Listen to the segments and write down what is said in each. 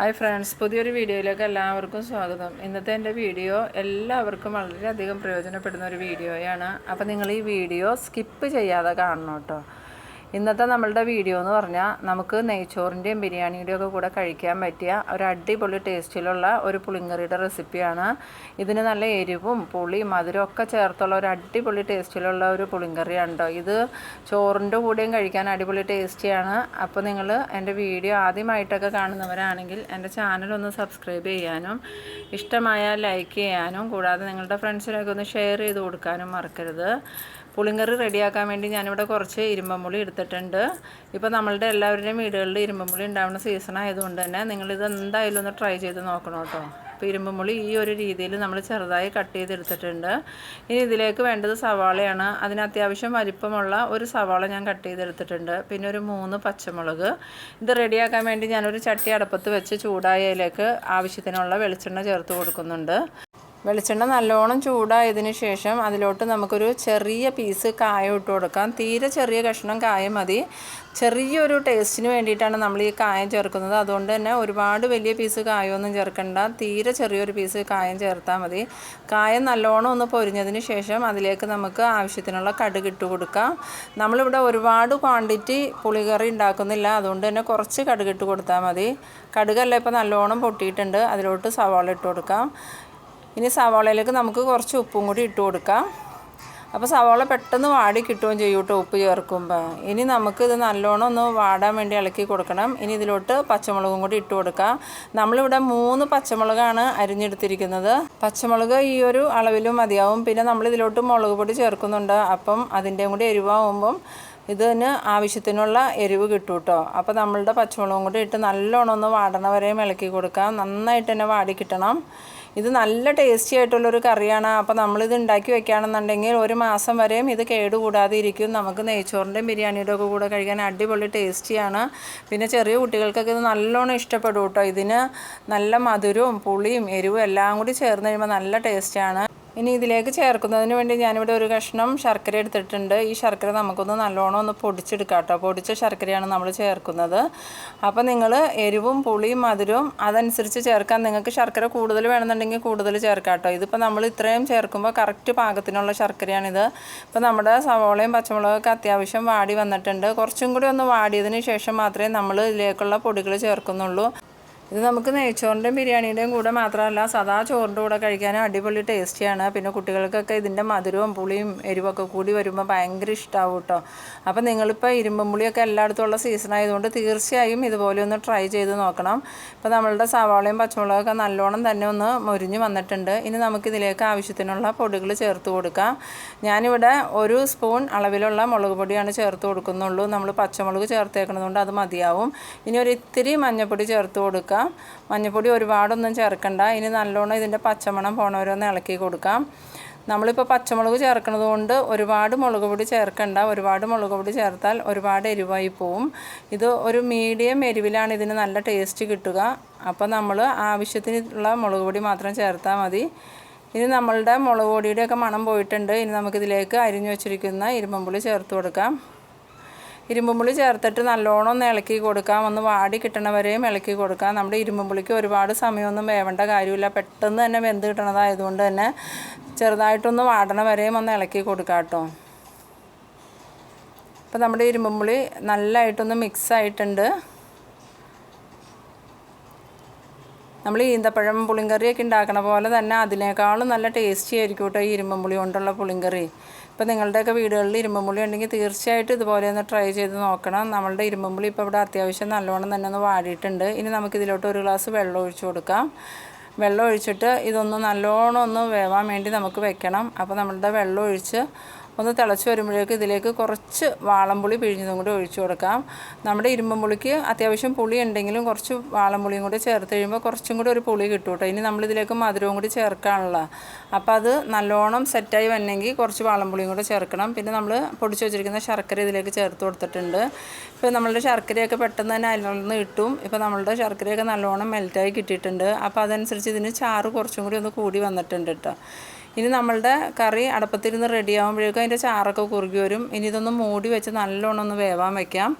Hi friends പുതിയൊരു വീഡിയോയിലേക്ക് എല്ലാവർക്കും സ്വാഗതം. ഇന്നത്തെ എന്റെ വീഡിയോ എല്ലാവർക്കും വളരെയധികം പ്രയോജനപ്പെടുന്ന ഒരു വീഡിയോയാണ്. അപ്പോൾ നിങ്ങൾ ഈ വീഡിയോ സ്കിപ്പ് ചെയ്യാതെ കാണണം കേട്ടോ. ഇന്നത്തെ നമ്മളുടെ വീഡിയോ എന്ന് പറഞ്ഞാൽ നമുക്ക് നെയ്ച്ചോറിന്റെയും ബിരിയാണിയുടെയും ഒക്കെ കൂടെ കഴിക്കാൻ പറ്റിയ ഒരു അടിപൊളി ടേസ്റ്റിലുള്ള ഒരു പുളിങ്കറിയുടെ റെസിപ്പിയാണ് ഇതിന് നല്ല എരിവും പുളിയും മധുരവും ഒക്കെ ചേർത്തുള്ള ഒരു അടിപൊളി ടേസ്റ്റിലുള്ള ഒരു പുളിങ്കറിയാണ് കേട്ടോ ഇത് ചോറിന്റെ കൂടെയും കഴിക്കാൻ അടിപൊളി ടേസ്റ്റിയാണ് അപ്പോൾ നിങ്ങൾ എന്റെ വീഡിയോ ആദ്യമായിട്ടൊക്കെ കാണുന്നവരാണെങ്കിൽ എന്റെ ചാനൽ ഒന്ന് സബ്സ്ക്രൈബ് ചെയ്യാനും ഇഷ്ടമായാൽ ലൈക്ക് ചെയ്യാനും കൂടാതെ നിങ്ങളുടെ ഫ്രണ്ട്സിനൊക്കെ ഒന്ന് ഷെയർ ചെയ്ത് കൊടുക്കാനും മറക്കരുത്. പുളിങ്കറി റെഡിയാക്കാൻ വേണ്ടി ഞാനിവിടെ കുറച്ച് ഇരുമ്പമ്പുളി എടുത്തിട്ടുണ്ട്. ഇപ്പോൾ നമ്മളുടെ എല്ലാവരുടെയും വീടുകളിൽ ഇരുമ്പമ്പുളി ഉണ്ടാവുന്ന സീസൺ ആയതുകൊണ്ട് തന്നെ നിങ്ങളിത് എന്തായാലും ഒന്ന് ട്രൈ ചെയ്ത് നോക്കണം കേട്ടോ. അപ്പോൾ ഇരുമ്പുമുളി ഈ ഒരു രീതിയിൽ നമ്മൾ ചെറുതായി കട്ട് ചെയ്തെടുത്തിട്ടുണ്ട് ഇനി ഇതിലേക്ക് വേണ്ടത് സവാളയാണ്. അതിന് അത്യാവശ്യം വലിപ്പമുള്ള ഒരു സവാള ഞാൻ കട്ട് ചെയ്തെടുത്തിട്ടുണ്ട് പിന്നെ ഒരു മൂന്ന് പച്ചമുളക്. ഇത് റെഡിയാക്കാൻ വേണ്ടി ഞാനൊരു ചട്ടി അടപ്പത്ത് വെച്ച് ചൂടായതിലേക്ക് ആവശ്യത്തിനുള്ള വെളിച്ചെണ്ണ ചേർത്ത് കൊടുക്കുന്നുണ്ട്. വെളിച്ചെണ്ണ നല്ലോണം ചൂടായതിന് ശേഷം അതിലോട്ട് നമുക്കൊരു ചെറിയ പീസ് കായ ഇട്ട് കൊടുക്കാം. തീരെ ചെറിയ കഷ്ണം കായ മതി. ചെറിയൊരു ടേസ്റ്റിന് വേണ്ടിയിട്ടാണ് നമ്മൾ ഈ കായം ചേർക്കുന്നത്. അതുകൊണ്ട് തന്നെ ഒരുപാട് വലിയ പീസ് കായമൊന്നും ചേർക്കണ്ട. തീരെ ചെറിയൊരു പീസ് കായം ചേർത്താൽ മതി. കായം നല്ലോണം ഒന്ന് പൊരിഞ്ഞതിന് ശേഷം അതിലേക്ക് നമുക്ക് ആവശ്യത്തിനുള്ള കടുക് ഇട്ട് കൊടുക്കാം. നമ്മളിവിടെ ഒരുപാട് ക്വാണ്ടിറ്റി പുളികറി ഉണ്ടാക്കുന്നില്ല. അതുകൊണ്ട് തന്നെ കുറച്ച് കടുക് ഇട്ട് കൊടുത്താൽ മതി. കടുകല്ല ഇപ്പോൾ നല്ലോണം പൊട്ടിയിട്ടുണ്ട്. അതിലോട്ട് സവാള ഇട്ട് കൊടുക്കാം. ഇനി സവാളയിലേക്ക് നമുക്ക് കുറച്ച് ഉപ്പും കൂടി ഇട്ട് കൊടുക്കാം. അപ്പോൾ സവാള പെട്ടെന്ന് വാടി കിട്ടുകയും ചെയ്യും കേട്ടോ ഉപ്പ് ചേർക്കുമ്പോൾ ഇനി നമുക്ക് ഇത് നല്ലോണം ഒന്ന് വാടാൻ വേണ്ടി ഇളക്കി കൊടുക്കണം. ഇനി ഇതിലോട്ട് പച്ചമുളകും കൂടി ഇട്ട് കൊടുക്കാം. നമ്മളിവിടെ മൂന്ന് പച്ചമുളകാണ് അരിഞ്ഞെടുത്തിരിക്കുന്നത്. പച്ചമുളക് ഈ ഒരു അളവിലും മതിയാവും. പിന്നെ നമ്മൾ ഇതിലോട്ട് മുളക് പൊടി ചേർക്കുന്നുണ്ട്. അപ്പം അതിന്റെയും കൂടി എരിവാകുമ്പം ഇതിന് ആവശ്യത്തിനുള്ള എരിവ് കിട്ടും കേട്ടോ. അപ്പോൾ നമ്മളുടെ പച്ചമുളകും കൂടി ഇട്ട് നല്ലോണം ഒന്ന് വാടണ വരെയും ഇളക്കി കൊടുക്കാം. നന്നായിട്ട് തന്നെ വാടി കിട്ടണം. ഇത് നല്ല ടേസ്റ്റി ആയിട്ടുള്ളൊരു കറിയാണ്. അപ്പോൾ നമ്മളിത് ഉണ്ടാക്കി വെക്കുകയാണെന്നുണ്ടെങ്കിൽ ഒരു മാസം വരെയും ഇത് കേടുകൂടാതെ ഇരിക്കും. നമുക്ക് നെയ്ച്ചോറിന്റെയും ബിരിയാണിയുടെ ഒക്കെ കൂടെ കഴിക്കാൻ അടിപൊളി ടേസ്റ്റിയാണ് പിന്നെ ചെറിയ കുട്ടികൾക്കൊക്കെ ഇത് നല്ലോണം ഇഷ്ടപ്പെടും കേട്ടോ ഇതിന് നല്ല മധുരവും പുളിയും എരിവും എല്ലാം കൂടി ചേർന്ന് കഴിയുമ്പോൾ നല്ല ടേസ്റ്റാണ് ഇനി ഇതിലേക്ക് ചേർക്കുന്നതിന് വേണ്ടി ഞാനിവിടെ ഒരു കഷ്ണം ശർക്കര എടുത്തിട്ടുണ്ട്. ഈ ശർക്കര നമുക്കൊന്ന് നല്ലോണം ഒന്ന് പൊടിച്ചെടുക്കാം കേട്ടോ പൊടിച്ച ശർക്കരയാണ് നമ്മൾ ചേർക്കുന്നത്. അപ്പോൾ നിങ്ങൾ എരിവും പുളിയും മധുരവും അതനുസരിച്ച് ചേർക്കാൻ നിങ്ങൾക്ക് ശർക്കര കൂടുതൽ വേണമെന്നുണ്ടെങ്കിൽ കൂടുതൽ ചേർക്കാം കേട്ടോ ഇതിപ്പോൾ നമ്മൾ ഇത്രയും ചേർക്കുമ്പോൾ കറക്റ്റ് പാകത്തിനുള്ള ശർക്കരയാണിത്. ഇപ്പോൾ നമ്മുടെ സവോളയും പച്ചമുളകൊക്കെ അത്യാവശ്യം വാടി വന്നിട്ടുണ്ട്. കുറച്ചും കൂടി ഒന്ന് വാടിയതിന് ശേഷം മാത്രമേ നമ്മൾ ഇതിലേക്കുള്ള പൊടികൾ ചേർക്കുന്നുള്ളൂ. ഇത് നമുക്ക് നെയ്ച്ചോറിന്റെയും ബിരിയാണിയുടെയും കൂടെ മാത്രമല്ല സദാ ചോറിന്റെ കൂടെ കഴിക്കാനും അടിപൊളി ടേസ്റ്റിയാണ് പിന്നെ കുട്ടികൾക്കൊക്കെ ഇതിന്റെ മധുരവും പുളിയും എരിവൊക്കെ കൂടി വരുമ്പോൾ ഭയങ്കര ഇഷ്ടമാവും കേട്ടോ അപ്പോൾ നിങ്ങളിപ്പോൾ ഇരുമ്പും പുളിയൊക്കെ എല്ലായിടത്തും ഉള്ള സീസൺ ആയതുകൊണ്ട് തീർച്ചയായും ഇതുപോലെ ഒന്ന് ട്രൈ ചെയ്ത് നോക്കണം. ഇപ്പോൾ നമ്മളുടെ സവാളയും പച്ചമുളകൊക്കെ നല്ലോണം തന്നെ ഒന്ന് മുരിഞ്ഞ് വന്നിട്ടുണ്ട്. ഇനി നമുക്കിതിലേക്ക് ആവശ്യത്തിനുള്ള പൊടികൾ ചേർത്ത് കൊടുക്കാം. ഞാനിവിടെ ഒരു സ്പൂൺ അളവിലുള്ള മുളക് പൊടിയാണ് ചേർത്ത് കൊടുക്കുന്നുള്ളൂ. നമ്മൾ പച്ചമുളക് ചേർത്തേക്കണതുകൊണ്ട് അത് മതിയാവും. ഇനി ഒരു ഇത്തിരി മഞ്ഞൾപ്പൊടി ചേർത്ത് കൊടുക്കാം. മഞ്ഞൾപ്പൊടി ഒരുപാടൊന്നും ചേർക്കണ്ട. ഇനി നല്ലോണം ഇതിന്റെ പച്ചമണം പോണവരൊന്ന് ഇളക്കി കൊടുക്കാം. നമ്മളിപ്പോൾ പച്ചമുളക് ചേർക്കുന്നത് കൊണ്ട് ഒരുപാട് മുളക് പൊടി ചേർക്കണ്ട. ഒരുപാട് മുളക് പൊടി ചേർത്താൽ ഒരുപാട് എരിവായി പോവും. ഇത് ഒരു മീഡിയം എരിവിലാണ് ഇതിന് നല്ല ടേസ്റ്റ് കിട്ടുക. അപ്പോൾ നമ്മൾ ആവശ്യത്തിനുള്ള മുളക് പൊടി മാത്രം ചേർത്താൽ മതി. ഇനി നമ്മളുടെ മുളക് പൊടിയുടെയൊക്കെ മണം പോയിട്ടുണ്ട്. ഇനി നമുക്കിതിലേക്ക് അരിഞ്ഞു വെച്ചിരിക്കുന്ന ഇരുമ്പുള്ളി ചേർത്ത് കൊടുക്കാം. ഇരുമ്പുമ്പുളി ചേർത്തിട്ട് നല്ലോണം ഒന്ന് ഇളക്കി കൊടുക്കാം. ഒന്ന് വാടി കിട്ടണവരെയും ഇളക്കി കൊടുക്കാം. നമ്മുടെ ഇരുമ്പുമ്പുളിക്ക് ഒരുപാട് സമയമൊന്നും വേവേണ്ട കാര്യമില്ല. പെട്ടെന്ന് തന്നെ വെന്ത് കിട്ടണതായതുകൊണ്ട് തന്നെ ചെറുതായിട്ടൊന്ന് വാടണ വരെയും ഒന്ന് ഇളക്കി കൊടുക്കാം കേട്ടോ. അപ്പോൾ നമ്മുടെ ഇരുമ്പുമ്പുളി നല്ലതായിട്ടൊന്ന് മിക്സ് ആയിട്ടുണ്ട്. നമ്മൾ ഈന്തപ്പഴം പുളിങ്കറിയൊക്കെ ഉണ്ടാക്കണ പോലെ തന്നെ അതിനേക്കാളും നല്ല ടേസ്റ്റി ആയിരിക്കും കേട്ടോ ഈ ഇരുമ്പുളി കൊണ്ടുള്ള പുളിങ്കറി. ഇപ്പോൾ നിങ്ങളുടെയൊക്കെ വീടുകളിൽ ഇരുമ്പുള്ളി ഉണ്ടെങ്കിൽ തീർച്ചയായിട്ടും ഇതുപോലെ ഒന്ന് ട്രൈ ചെയ്ത് നോക്കണം. നമ്മളുടെ ഇരുമ്പുള്ളി ഇപ്പോൾ ഇവിടെ അത്യാവശ്യം നല്ലോണം തന്നെ ഒന്ന് വാടിയിട്ടുണ്ട്. ഇനി നമുക്കിതിലോട്ട് ഒരു ഗ്ലാസ് വെള്ളം ഒഴിച്ചു കൊടുക്കാം. വെള്ളം ഒഴിച്ചിട്ട് ഇതൊന്ന് നല്ലോണം ഒന്ന് വേവാൻ വേണ്ടി നമുക്ക് വെക്കണം. അപ്പോൾ നമ്മളുടെ വെള്ളം ഒഴിച്ച് ഒന്ന് തിളച്ച് വരുമ്പോഴേക്ക് ഇതിലേക്ക് കുറച്ച് വാളംപുളി പിഴിഞ്ഞതും കൂടി ഒഴിച്ചു കൊടുക്കാം. നമ്മുടെ ഇരുമ്പുളിക്ക് അത്യാവശ്യം പുളി ഉണ്ടെങ്കിലും കുറച്ച് വാളംപുളിയും കൂടി ചേർത്ത് കഴിയുമ്പോൾ കുറച്ചും കൂടി ഒരു പുളി കിട്ടും കേട്ടോ. ഇനി നമ്മളിതിലേക്ക് മധുരവും കൂടി ചേർക്കാനുള്ള അപ്പോൾ അത് നല്ലോണം സെറ്റായി വന്നെങ്കിൽ കുറച്ച് വാളംപുളിയും കൂടി ചേർക്കണം. പിന്നെ നമ്മൾ പൊടിച്ച് വെച്ചിരിക്കുന്ന ശർക്കര ഇതിലേക്ക് ചേർത്ത് കൊടുത്തിട്ടുണ്ട്. ഇപ്പോൾ നമ്മളുടെ ശർക്കരയൊക്കെ പെട്ടെന്ന് തന്നെ അലർന്ന് കിട്ടും. ഇപ്പോൾ നമ്മളുടെ ശർക്കരയൊക്കെ നല്ലോണം മെൽറ്റായി കിട്ടിയിട്ടുണ്ട്. അപ്പോൾ അതനുസരിച്ച് ഇതിന് ചാറ് കുറച്ചും കൂടി ഒന്ന് കൂടി വന്നിട്ടുണ്ട് കേട്ടോ. ഇനി നമ്മളുടെ കറി അടപ്പത്തിരുന്ന് റെഡി ആകുമ്പോഴേക്കും അതിന്റെ ചാറൊക്കെ കുറുകി വരും. ഇനി ഇതൊന്ന് മൂടി വെച്ച് നല്ലോണം ഒന്ന് വേവാൻ വെക്കാം.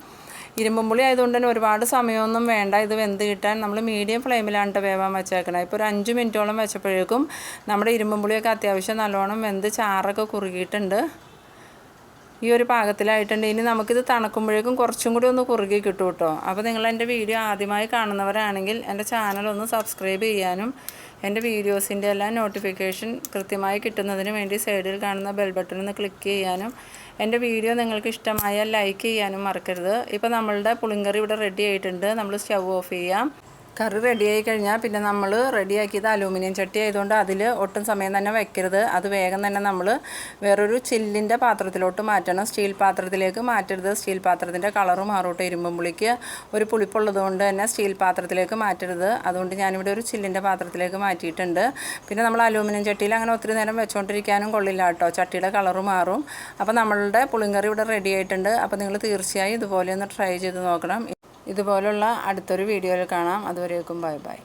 ഇരുമ്പും പുളി ആയതുകൊണ്ട് തന്നെ ഒരുപാട് സമയമൊന്നും വേണ്ട. ഇത് വെന്ത് കിട്ടാൻ നമ്മൾ മീഡിയം ഫ്ലെയിമിലാണ് വേവാൻ വെച്ചേക്കണം. ഇപ്പോൾ ഒരു അഞ്ച് മിനിറ്റോളം വെച്ചപ്പോഴേക്കും നമ്മുടെ ഇരുമ്പും പുളിയൊക്കെ അത്യാവശ്യം നല്ലോണം വെന്ത് ചാറൊക്കെ കുറുകിയിട്ടുണ്ട്. ഈ ഒരു പാകത്തിലായിട്ടുണ്ട്. ഇനി നമുക്കിത് തണുക്കുമ്പോഴേക്കും കുറച്ചും കൂടി ഒന്ന് കുറുകി കിട്ടും കേട്ടോ അപ്പോൾ നിങ്ങൾ എന്റെ വീഡിയോ ആദ്യമായി കാണുന്നവരാണെങ്കിൽ എന്റെ ചാനൽ ഒന്ന് സബ്സ്ക്രൈബ് ചെയ്യാനും എന്റെ വീഡിയോസിന്റെ എല്ലാം നോട്ടിഫിക്കേഷൻ കൃത്യമായി കിട്ടുന്നതിന് വേണ്ടി സൈഡിൽ കാണുന്ന ബെൽ ബട്ടൺ ഒന്ന് ക്ലിക്ക് ചെയ്യാനും എന്റെ വീഡിയോ നിങ്ങൾക്ക് ഇഷ്ടമായാൽ ലൈക്ക് ചെയ്യാനും മറക്കരുത്. ഇപ്പോൾ നമ്മളുടെ പുളിങ്കറി ഇവിടെ റെഡി ആയിട്ടുണ്ട്. നമ്മൾ സ്റ്റവ് ഓഫ് ചെയ്യാം. കറി റെഡിയായി കഴിഞ്ഞാൽ പിന്നെ നമ്മൾ റെഡിയാക്കിയത് അലൂമിനിയം ചട്ടി ആയതുകൊണ്ട് അതിൽ ഒട്ടും സമയം തന്നെ വെക്കരുത്. അത് വേഗം തന്നെ നമ്മൾ വേറൊരു ചില്ലിന്റെ പാത്രത്തിലോട്ട് മാറ്റണം. സ്റ്റീൽ പാത്രത്തിലേക്ക് മാറ്റരുത്. സ്റ്റീൽ പാത്രത്തിന്റെ കളറ് മാറോട്ട്. ഇരുമ്പുമ്പുളിക്ക് ഒരു പുളിപ്പുള്ളതുകൊണ്ട് തന്നെ സ്റ്റീൽ പാത്രത്തിലേക്ക് മാറ്റരുത്. അതുകൊണ്ട് ഞാനിവിടെ ഒരു ചില്ലിന്റെ പാത്രത്തിലേക്ക് മാറ്റിയിട്ടുണ്ട്. പിന്നെ നമ്മൾ അലൂമിനിയം ചട്ടിയിൽ അങ്ങനെ ഒത്തിരി നേരം വെച്ചുകൊണ്ടിരിക്കാനും കൊള്ളില്ല കേട്ടോ. ചട്ടിയുടെ കളർ മാറും. അപ്പോൾ നമ്മളുടെ പുളിങ്കറി ഇവിടെ റെഡി ആയിട്ടുണ്ട്. അപ്പോൾ നിങ്ങൾ തീർച്ചയായും ഇതുപോലെ ഒന്ന് ട്രൈ ചെയ്ത് നോക്കണം. ഇതുപോലുള്ള അടുത്തൊരു വീഡിയോയിൽ കാണാം. അതുവരേക്കും ബൈ ബൈ.